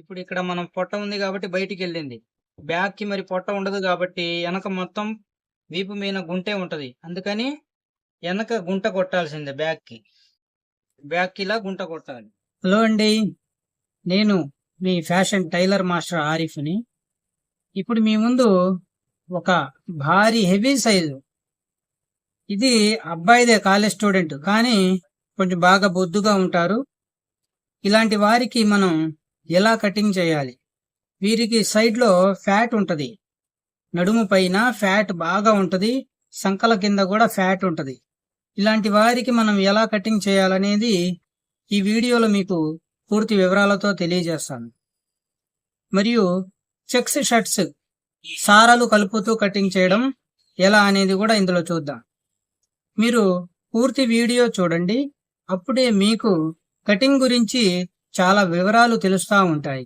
ఇప్పుడు ఇక్కడ మనం పొట్ట ఉంది కాబట్టి బయటికి వెళ్ళింది. బ్యాక్కి మరి పొట్ట ఉండదు కాబట్టి వెనక మొత్తం వీపు మీద గుంటే ఉంటుంది. అందుకని వెనక గుంట కొట్టాల్సిందే బ్యాక్కి. కి ఇలా గుంట కొట్టాలి. హలో అండి. నేను మీ ఫ్యాషన్ టైలర్ మాస్టర్ ఆరిఫ్ని. ఇప్పుడు మీ ముందు ఒక భారీ హెవీ సైజు. ఇది అబ్బాయిదే కాలేజ్ స్టూడెంట్ కానీ కొంచెం బాగా బొద్దుగా ఉంటారు. ఇలాంటి వారికి మనం ఎలా కటింగ్ చేయాలి? వీరికి సైడ్లో ఫ్యాట్ ఉంటుంది. నడుము పైన ఫ్యాట్ బాగా ఉంటుంది. సంకల కింద కూడా ఫ్యాట్ ఉంటుంది. ఇలాంటి వారికి మనం ఎలా కటింగ్ చేయాలనేది ఈ వీడియోలో మీకు పూర్తి వివరాలతో తెలియజేస్తాను. మరియు చెక్స్ షర్ట్స్ సారాలు కలుపుతూ కటింగ్ చేయడం ఎలా అనేది కూడా ఇందులో చూద్దాం. మీరు పూర్తి వీడియో చూడండి. అప్పుడే మీకు కటింగ్ గురించి చాలా వివరాలు తెలుస్తూ ఉంటాయి.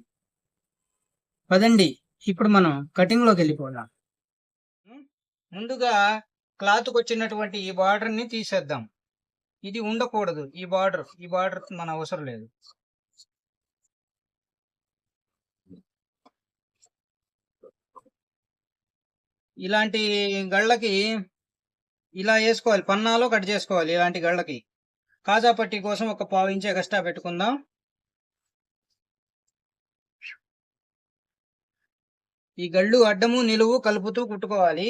పదండి ఇప్పుడు మనం కటింగ్లోకి వెళ్ళిపోదాం. ముందుగా క్లాత్కి వచ్చినటువంటి ఈ బార్డర్ని తీసేద్దాం. ఇది ఉండకూడదు ఈ బార్డర్ ఈ బార్డర్ మన అవసరం లేదు. ఇలాంటి గళ్ళకి ఇలా వేసుకోవాలి పన్నాలో కట్ చేసుకోవాలి ఇలాంటి గళ్ళకి. కాజా పట్టి కోసం ఒక పావు ఇంచే కష్టా పెట్టుకుందాం. ఈ గళ్ళు అడ్డము నిలువు కలుపుతూ కుట్టుకోవాలి.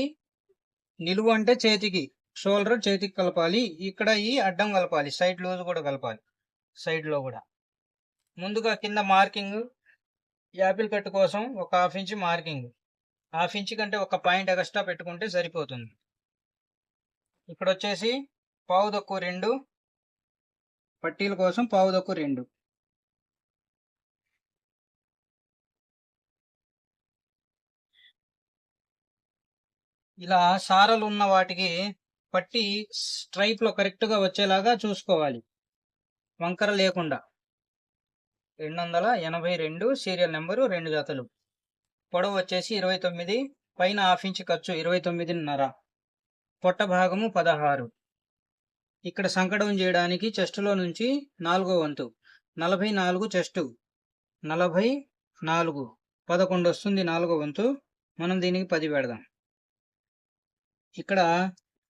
నిలువు అంటే చేతికి షోల్డర్ చేతికి కలపాలి. ఇక్కడ ఈ అడ్డం కలపాలి. సైడ్ లూజ్ కూడా కలపాలి. సైడ్లో కూడా. ముందుగా కింద మార్కింగ్ యాపిల్ కట్ కోసం ఒక half inch marking. Half inch కంటే ఒక పాయింట్ ఎక్స్ట్రా పెట్టుకుంటే సరిపోతుంది. ఇక్కడ వచ్చేసి పావు రెండు పట్టీల కోసం పావు తక్కువ రెండు. ఇలా సారలు ఉన్న వాటికి పట్టి స్ట్రైప్లో కరెక్ట్గా వచ్చేలాగా చూసుకోవాలి. వంకర లేకుండా. రెండు వందల ఎనభై రెండు సీరియల్ నెంబరు రెండు జతలు. పొడవు వచ్చేసి ఇరవై తొమ్మిది పైన హాఫ్ ఇంచ్ ఖర్చు ఇరవై తొమ్మిదిన్నర. పొట్ట భాగము పదహారు. ఇక్కడ సంకటం చేయడానికి చెస్టులో నుంచి నాలుగో వంతు. నలభై నాలుగు చెస్టు. నలభై నాలుగు. పదకొండు వస్తుంది నాలుగో వంతు. మనం దీనికి పది పెడదాం. ఇక్కడ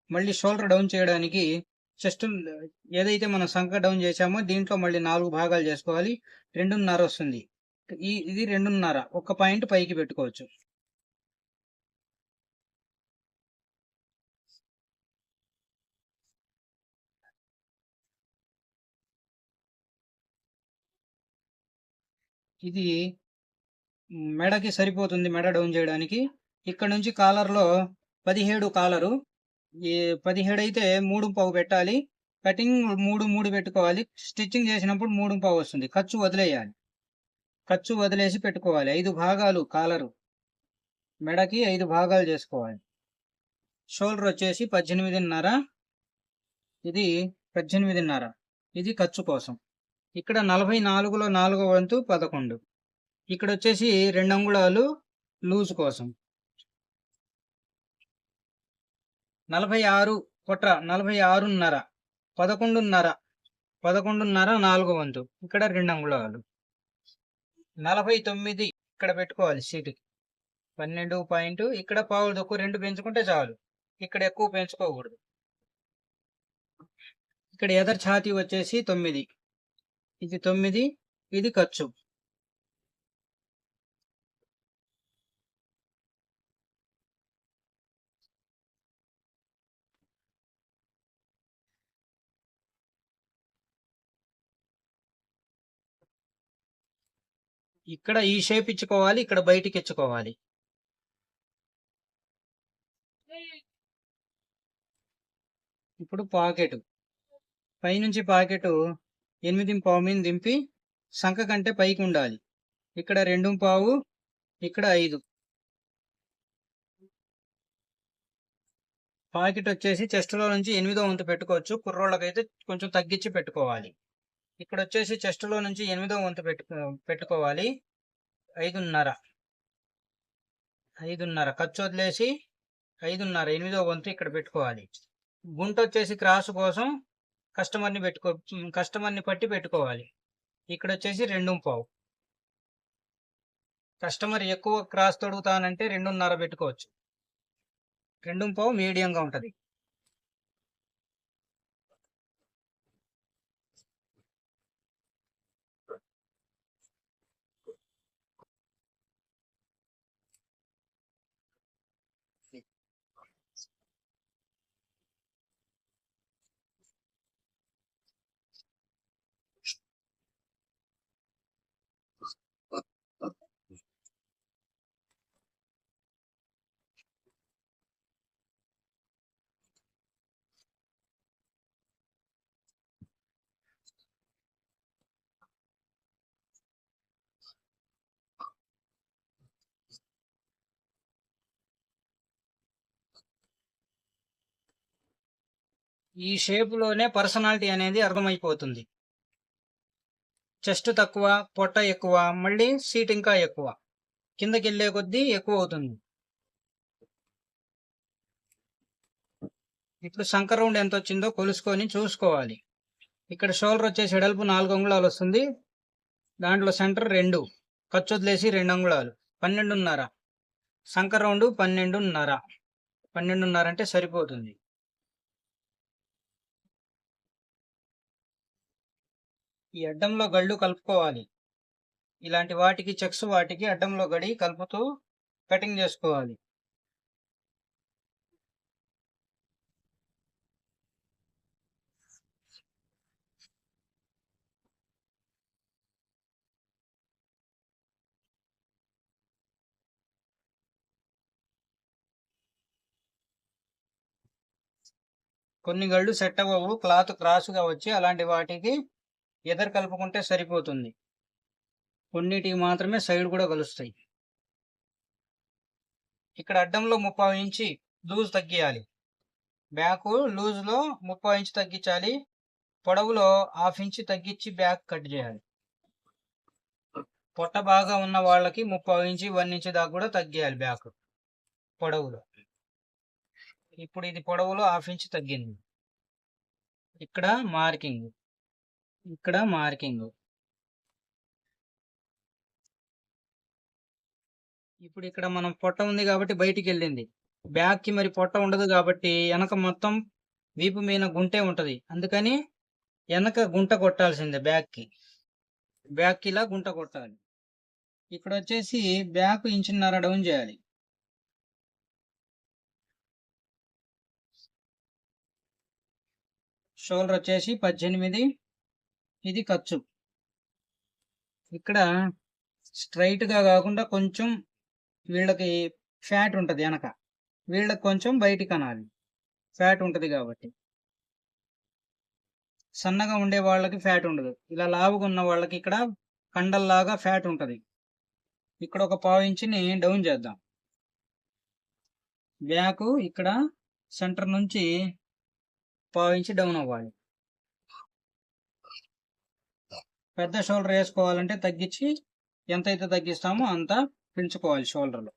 మళ్ళీ షోల్డర్ డౌన్ చేయడానికి చెస్ట్ ఏదైతే మనం సంక డౌన్ చేసామో దీంట్లో మళ్ళీ నాలుగు భాగాలు చేసుకోవాలి. రెండున్నర వస్తుంది. ఈ ఇది రెండున్నర. ఒక పాయింట్ పైకి పెట్టుకోవచ్చు. ఇది మెడకి సరిపోతుంది మెడ డౌన్ చేయడానికి. ఇక్కడ నుంచి కాలర్లో పదిహేడు కాలరు. ఈ పదిహేడు అయితే మూడు పావు పెట్టాలి. కటింగ్ మూడు మూడు పెట్టుకోవాలి. స్టిచ్చింగ్ చేసినప్పుడు మూడు పావు వస్తుంది. ఖర్చు వదిలేయాలి. ఖర్చు వదిలేసి పెట్టుకోవాలి. ఐదు భాగాలు కాలరు. మెడకి ఐదు భాగాలు చేసుకోవాలి. షోల్డర్ వచ్చేసి పద్దెనిమిదిన్నర. ఇది పద్దెనిమిదిన్నర. ఇది ఖర్చు కోసం. ఇక్కడ నలభై నాలుగులో నాలుగో వంతు పదకొండు. ఇక్కడ వచ్చేసి రెండు అంగుళాలు లూజ్ కోసం. నలభై ఆరు కుట్ర నలభై ఆరున్నర పదకొండున్నర పదకొండున్నర నాలుగో వంతు. ఇక్కడ రెండు అంగుళాలు. నలభై తొమ్మిది ఇక్కడ పెట్టుకోవాలి సీటుకి పన్నెండు పాయింట్ ఇక్కడ పావులు తక్కువ రెండు పెంచుకుంటే చాలు. ఇక్కడ ఎక్కువ పెంచుకోకూడదు. ఇక్కడ ఎదర్ ఛాతీ వచ్చేసి తొమ్మిది. ఇది తొమ్మిది ఇది ఖర్చు. ఇక్కడ ఈ షేప్ ఇచ్చుకోవాలి ఇక్కడ బయటికి ఇచ్చుకోవాలి ఇప్పుడు పాకెట్ పైనుంచి పాకెట్ ఎనిమిది పావు మీద దింపి సంఖ కంటే పైకి ఉండాలి. ఇక్కడ రెండు పావు ఇక్కడ ఐదు. పాకెట్ వచ్చేసి చెస్ట్లో నుంచి ఎనిమిదో వంతు పెట్టుకోవచ్చు. కుర్రోళ్ళకైతే కొంచెం తగ్గించి పెట్టుకోవాలి. ఇక్కడ వచ్చేసి చెస్ట్లో నుంచి ఎనిమిదో వంతు పెట్టు పెట్టుకోవాలి. ఐదున్నర. ఐదున్నర. ఖర్చు వదిలేసి ఐదున్నర. ఎనిమిదో వంతు ఇక్కడ పెట్టుకోవాలి. గుంట వచ్చేసి క్రాస్ కోసం కస్టమర్ని పెట్టుకో కస్టమర్ని పట్టి పెట్టుకోవాలి. ఇక్కడ వచ్చేసి రెండు పావు. కస్టమర్ ఎక్కువ క్రాస్ తొడుగుతానంటే రెండున్నర పెట్టుకోవచ్చు. రెండు పావు మీడియంగా ఉంటుంది. ఈ షేపులోనే పర్సనాలిటీ అనేది అర్థమైపోతుంది. చెస్ట్ తక్కువ పొట్ట ఎక్కువ మళ్ళీ సీట్ ఇంకా ఎక్కువ. కిందకి వెళ్ళే కొద్దీ ఎక్కువ అవుతుంది ఇప్పుడు సంకరౌండ్ ఎంత వచ్చిందో కొలుసుకొని చూసుకోవాలి. ఇక్కడ షోల్డర్ వచ్చేసి ఎడల్పు నాలుగు అంగుళాలు వస్తుంది. దాంట్లో సెంటర్ రెండు. ఖర్చు వదిలేసి రెండు అంగుళాలు. పన్నెండున్నర. సంకరౌండ్ పన్నెండున్నర. పన్నెండున్నర అంటే సరిపోతుంది. ఈ అడ్డంలో గళ్ళు కలుపుకోవాలి. ఇలాంటి వాటికి చెక్స్ వాటికి అడ్డంలో గడి కలుపుతూ కటింగ్ చేసుకోవాలి. కొన్ని గళ్ళు సెట్ అవ్వవు క్లాత్ క్రాస్గా వచ్చి అలాంటి వాటికి ఎదరు కలుపుకుంటే సరిపోతుంది. కొన్నిటికి మాత్రమే సైడ్ కూడా కలుస్తాయి. ఇక్కడ అడ్డంలో ముప్పై ఇంచి లూజ్ తగ్గియాలి. బ్యాక్ లూజ్లో ముప్పై ఇంచి తగ్గించాలి. పొడవులో హాఫ్ ఇంచ్ తగ్గించి బ్యాక్ కట్ చేయాలి. పొట్ట బాగా ఉన్న వాళ్ళకి ముప్పై ఇంచి వన్ ఇంచ్ దాకా కూడా తగ్గేయాలి బ్యాక్ పొడవులో. ఇప్పుడు ఇది పొడవులో హాఫ్ ఇంచ్ తగ్గింది. ఇక్కడ మార్కింగ్. ఇక్కడ మార్కింగ్. ఇప్పుడు ఇక్కడ మనం పొట్ట ఉంది కాబట్టి బయటికి వెళ్ళింది. బ్యాక్కి మరి పొట్ట ఉండదు కాబట్టి వెనక మొత్తం వీపు మీద గుంటే ఉంటది. అందుకని వెనక గుంట కొట్టాల్సిందే బ్యాక్కి బ్యాక్కి ఇలా గుంట కొట్టాలి. ఇక్కడ వచ్చేసి బ్యాక్ ఇంచున్నర డౌన్ చేయాలి. షోల్డర్ వచ్చేసి పద్దెనిమిది ఇది ఖర్చు. ఇక్కడ స్ట్రైట్గా కాకుండా కొంచెం వీళ్ళకి ఫ్యాట్ ఉంటుంది వెనక. వీళ్ళకి కొంచెం బయటికి అనాలి. ఫ్యాట్ ఉంటుంది కాబట్టి. సన్నగా ఉండే వాళ్ళకి ఫ్యాట్ ఉండదు. ఇలా లావుగా ఉన్న వాళ్ళకి ఇక్కడ కండల్లాగా ఫ్యాట్ ఉంటుంది. ఇక్కడ ఒక పావు ఇంచుని డౌన్ చేద్దాం. బ్యాక్ ఇక్కడ సెంటర్ నుంచి పావు ఇంచు డౌన్ అవ్వాలి. పెద్ద షోల్డర్ వేసుకోవాలంటే తగ్గించి ఎంత అయితే తగ్గిస్తామో అంత పెంచుకోవాలి షోల్డర్లో.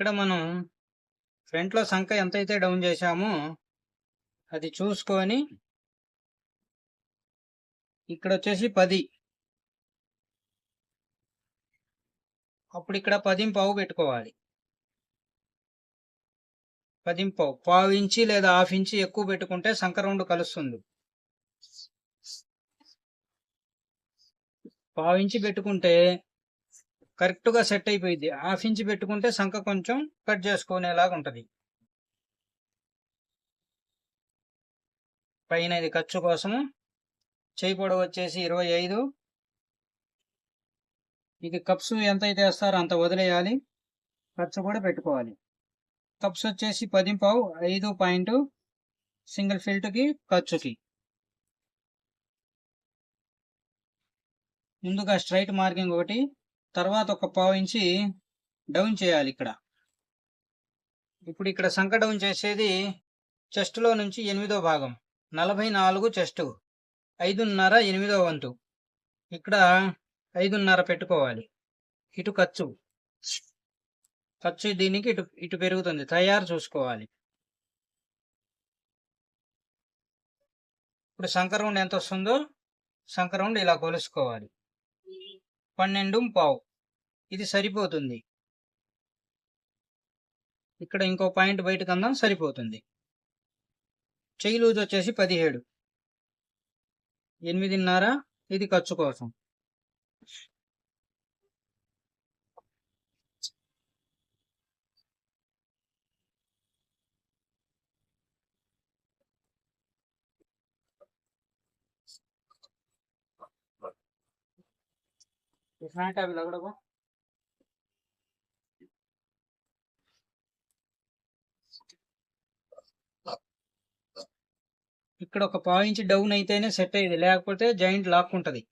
ఇక్కడ మనం ఫ్రంట్లో సంఖ్య ఎంతైతే డౌన్ చేశామో అది చూసుకొని ఇక్కడ వచ్చేసి పది. అప్పుడు ఇక్కడ పదింపావు పెట్టుకోవాలి. పదింపావు పావు ఇంచి లేదా హాఫ్ ఇంచి ఎక్కువ పెట్టుకుంటే సంఖ రెండు కలుస్తుంది. పావు ఇంచి పెట్టుకుంటే కరెక్ట్గా సెట్ అయిపోయింది హాఫ్ ఇంచ్ పెట్టుకుంటే సంఖ కొంచెం కట్ చేసుకునేలాగా ఉంటుంది. పైన ఇది ఖర్చు కోసము చేయి పొడవు వచ్చేసి ఇరవై ఐదు. ఇది కప్స్ ఎంత అయితే వేస్తారో అంత వదిలేయాలి. ఖర్చు కూడా పెట్టుకోవాలి. కప్స్ వచ్చేసి పదింపావు ఐదు పాయింట్ సింగిల్ ఫిల్ట్కి ఖర్చుకి. ముందుగా స్ట్రైట్ మార్కింగ్ ఒకటి తర్వాత ఒక పావు ఇంచి డౌన్ చేయాలి ఇక్కడ. ఇప్పుడు ఇక్కడ సంకటం చేసేది చెస్ట్లో నుంచి ఎనిమిదో భాగం. నలభై నాలుగు చెస్ట్. ఐదున్నర ఎనిమిదో వంతు. ఇక్కడ ఐదున్నర పెట్టుకోవాలి. ఇటు ఖర్చు. ఖర్చు దీనికి ఇటు ఇటు పెరుగుతుంది. తయారు చూసుకోవాలి. ఇప్పుడు సంకరౌండ్ ఎంత వస్తుందో? సంకరౌండ్ ఇలా కొలుసుకోవాలి. పన్నెండు పావు. ఇది సరిపోతుంది. ఇక్కడ ఇంకో పాయింట్ బయటకు అందాం సరిపోతుంది. చెయ్యి లూజ్ వచ్చేసి పదిహేడు. ఎనిమిదిన్నర ఇది ఖర్చు కోసం. ఫ్రంట్ लग रहा ఇక్కడ ఒక పావు ఇంచ్ డౌన్ అయితేనే సెట్ అయ్యేది. లేకపోతే జాయింట్ లాక్ ఉంటుంది.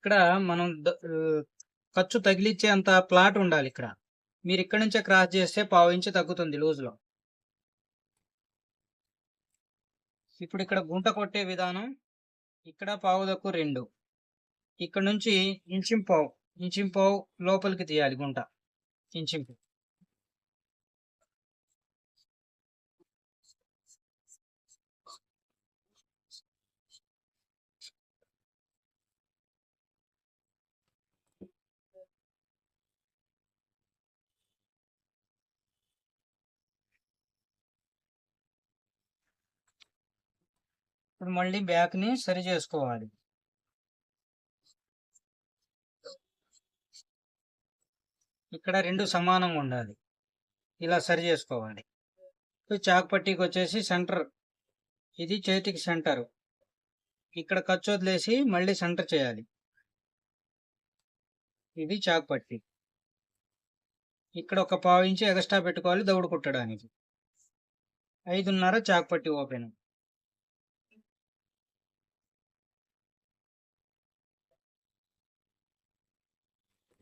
ఇక్కడ మనం ఖర్చు తగిలిచ్చే అంత ప్లాట్ ఉండాలి ఇక్కడ. మీరు ఇక్కడ నుంచే క్రాస్ చేస్తే పావు ఇంచు తగ్గుతుంది లూజ్లో. ఇప్పుడు ఇక్కడ గుంట కొట్టే విధానం ఇక్కడ పావు దక్కు రెండు. ఇక్కడ నుంచి ఇంచింపావు ఇంచింపావు లోపలికి తీయాలి గుంట. ఇంచింపు ఇప్పుడు మళ్ళీ బ్యాక్ని సరి చేసుకోవాలి. ఇక్కడ రెండు సమానంగా ఉండాలి. ఇలా సరి చేసుకోవాలి. చాక్ పట్టీకి వచ్చేసి సెంటర్ ఇది చేతికి సెంటర్ ఇక్కడ ఖర్చు వదిలేసి మళ్ళీ సెంటర్ చేయాలి. ఇది చాక్ పట్టి. ఇక్కడ ఒక పావు ఇంచు ఎగస్ట్రా పెట్టుకోవాలి దౌడు కుట్టడానికి. ఐదున్నర చాక్ పట్టి ఓపెన్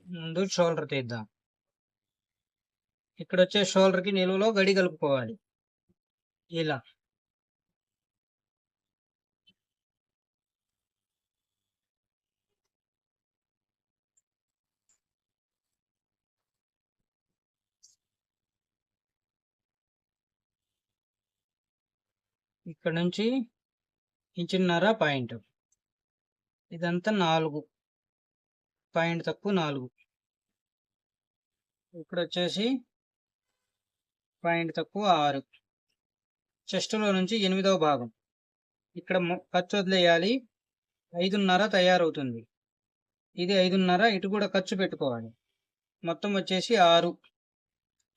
ముందు షోల్డర్ తీద్దాం. ఇక్కడ వచ్చే షోల్డర్కి గడి కలుపుకోవాలి. ఇలా. ఇక్కడ నుంచి ఇంచున్నర పాయింట్. ఇదంతా నాలుగు. పాయింట్ తక్కువ నాలుగు. ఇక్కడ వచ్చేసి పాయింట్ తక్కువ ఆరు. చెస్ట్లో నుంచి ఎనిమిదవ భాగం. ఇక్కడ మొ- ఖర్చు వదిలేయాలి. ఐదున్నర తయారవుతుంది. ఇది ఐదున్నర ఇటు కూడా ఖర్చు పెట్టుకోవాలి. మొత్తం వచ్చేసి ఆరు.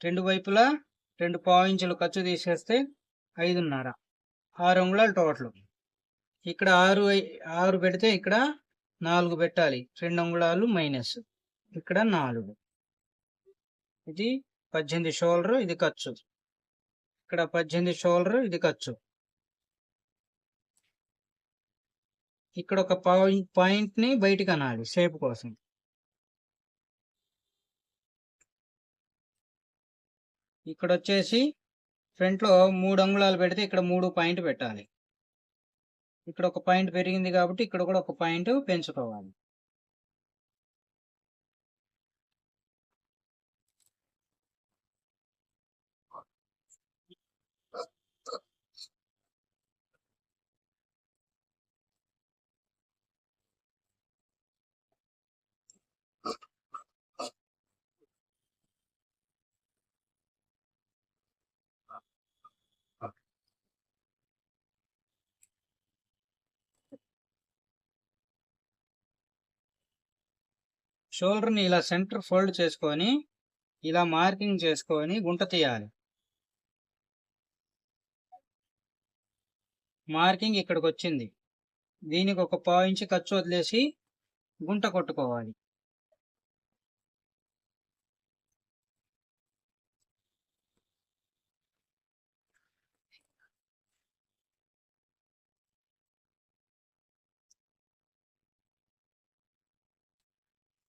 రెండు వైపులా రెండు పాయింట్లు ఖర్చు తీసేస్తే ఐదున్నర. ఆరు అంగుళాలు టోటల్. ఇక్కడ ఆరు ఆరు పెడితే ఇక్కడ నాలుగు పెట్టాలి. రెండు అంగుళాలు మైనస్. ఇక్కడ నాలుగు. ఇది పద్దెనిమిది షోల్డర్ ఇది ఖర్చు. ఇక్కడ పద్దెనిమిది షోల్డర్ ఇది ఖర్చు. ఇక్కడ ఒక పాయింట్ పాయింట్ని బయటికి అనాలి షేప్ కోసం. ఇక్కడ వచ్చేసి ఫ్రంట్లో మూడు అంగుళాలు పెడితే ఇక్కడ మూడు పాయింట్ పెట్టాలి. ఇక్కడ ఒక పాయింట్ పెరిగింది కాబట్టి ఇక్కడ కూడా ఒక పాయింట్ పెంచుకోవాలి. షోల్డర్ని ఇలా సెంటర్ ఫోల్డ్ చేసుకొని ఇలా మార్కింగ్ చేసుకొని గుంట తీయాలి. మార్కింగ్ ఇక్కడికి వచ్చింది దీనికి ఒక పావు ఇంచు ఖర్చు వదిలేసి గుంట కొట్టుకోవాలి.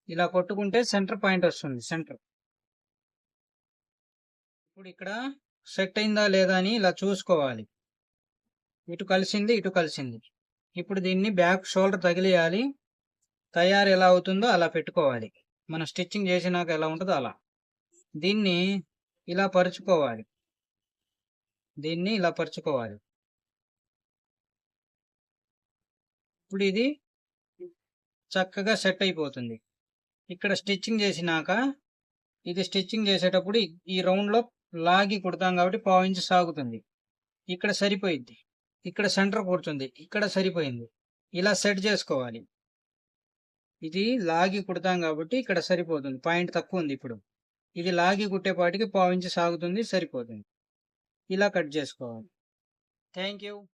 ఇలా కొట్టుకుంటే సెంటర్ పాయింట్ వస్తుంది సెంటర్. ఇప్పుడు ఇక్కడ సెట్ అయిందా లేదా అని ఇలా చూసుకోవాలి. ఇటు కలిసింది ఇటు కలిసింది. ఇప్పుడు దీన్ని బ్యాక్ షోల్డర్ తగిలియాలి. తయారు ఎలా అవుతుందో అలా పెట్టుకోవాలి. మనం స్టిచ్చింగ్ చేసినాక ఎలా ఉంటుందో అలా. దీన్ని ఇలా పరుచుకోవాలి. దీన్ని ఇలా పరుచుకోవాలి. ఇప్పుడు ఇది చక్కగా సెట్ అయిపోతుంది. ఇక్కడ స్టిచ్చింగ్ చేసినాక ఇది స్టిచ్చింగ్ చేసేటప్పుడు ఈ- రౌండ్లో లాగి కుడతాం కాబట్టి పావు సాగుతుంది. ఇక్కడ సరిపోయింది. ఇక్కడ సెంటర్ కూర్చుంది. ఇక్కడ సరిపోయింది. ఇలా సెట్ చేసుకోవాలి. ఇది లాగి కుడతాం కాబట్టి ఇక్కడ సరిపోతుంది. పాయింట్ తక్కువ ఉంది ఇప్పుడు. ఇది లాగి కుట్టేపాటికి పావించి సాగుతుంది సరిపోతుంది. ఇలా కట్ చేసుకోవాలి. Thank you.